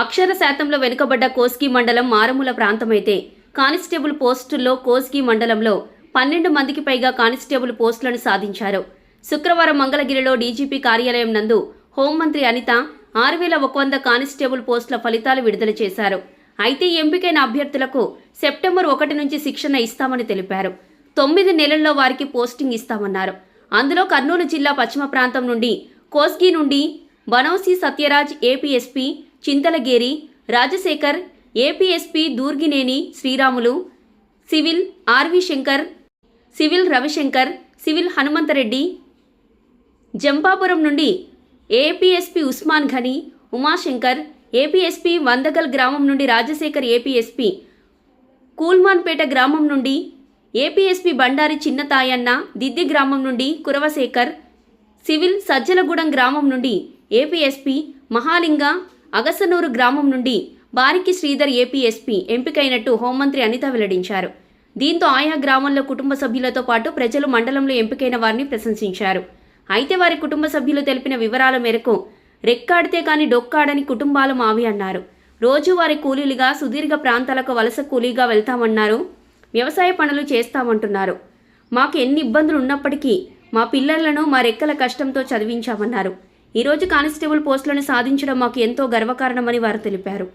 అక్షర శాతంలో వెనుకబడ్డ కోస్కి మండలం మారుమూల ప్రాంతమైతే కానిస్టేబుల్ పోస్టుల్లో కోస్కి మండలంలో పన్నెండు మందికి పైగా కానిస్టేబుల్ పోస్టులను సాధించారు. శుక్రవారం మంగళగిరిలో డీజీపీ కార్యాలయం నందు హోంమంత్రి అనిత ఆరు వేల ఒక వంద కానిస్టేబుల్ పోస్టుల ఫలితాలు విడుదల చేశారు. అయితే ఎంపికైన అభ్యర్థులకు సెప్టెంబర్ ఒకటి నుంచి శిక్షణ ఇస్తామని తెలిపారు. తొమ్మిది నెలల్లో వారికి పోస్టింగ్ ఇస్తామన్నారు. అందులో కర్నూలు జిల్లా పశ్చిమ ప్రాంతం నుండి కోస్గి నుండి Banousi Satyaraj APSP Chintalageri Rajasekhar APSP Durgineni Sriramulu civil R V Shankar civil Ravishankar civil Hanumanthareddy Jampapuram నుండి ఏపీఎస్పీ ఉస్మాన్ ఘని ఉమాశంకర్ ఏపీఎస్పీ వందగల్ గ్రామం నుండి రాజశేఖర్ ఏపీఎస్పీ కూల్మాన్పేట గ్రామం నుండి ఏపీఎస్పీ బండారి చిన్నతాయన్న దిద్ది గ్రామం నుండి కురవశేఖర్ సివిల్ సజ్జలగూడెం గ్రామం నుండి ఏపీఎస్పీ మహాలింగ అగసనూరు గ్రామం నుండి బారికి శ్రీధర్ ఏపీఎస్పీ ఎంపికైనట్టు హోంమంత్రి అనిత వెల్లడించారు. దీంతో ఆయా గ్రామంలో కుటుంబ సభ్యులతో పాటు ప్రజలు మండలంలో ఎంపికైన వారిని ప్రశంసించారు. అయితే వారి కుటుంబ సభ్యులు తెలిపిన వివరాల మేరకు రెక్కాడితే కాని డొక్కాడని కుటుంబాలు మావి అన్నారు. రోజువారీ కూలీలుగా సుదీర్ఘ ప్రాంతాలకు వలస కూలీగా వెళ్తామన్నారు వ్యవసాయ పనులు చేస్తామంటున్నారు. మాకు ఎన్ని ఇబ్బందులు ఉన్నప్పటికీ మా పిల్లలను మా రెక్కల కష్టంతో చదివించామన్నారు. ఈరోజు కానిస్టేబుల్ పోస్టులను సాధించడం మాకు ఎంతో గర్వకారణమని వారు తెలిపారు.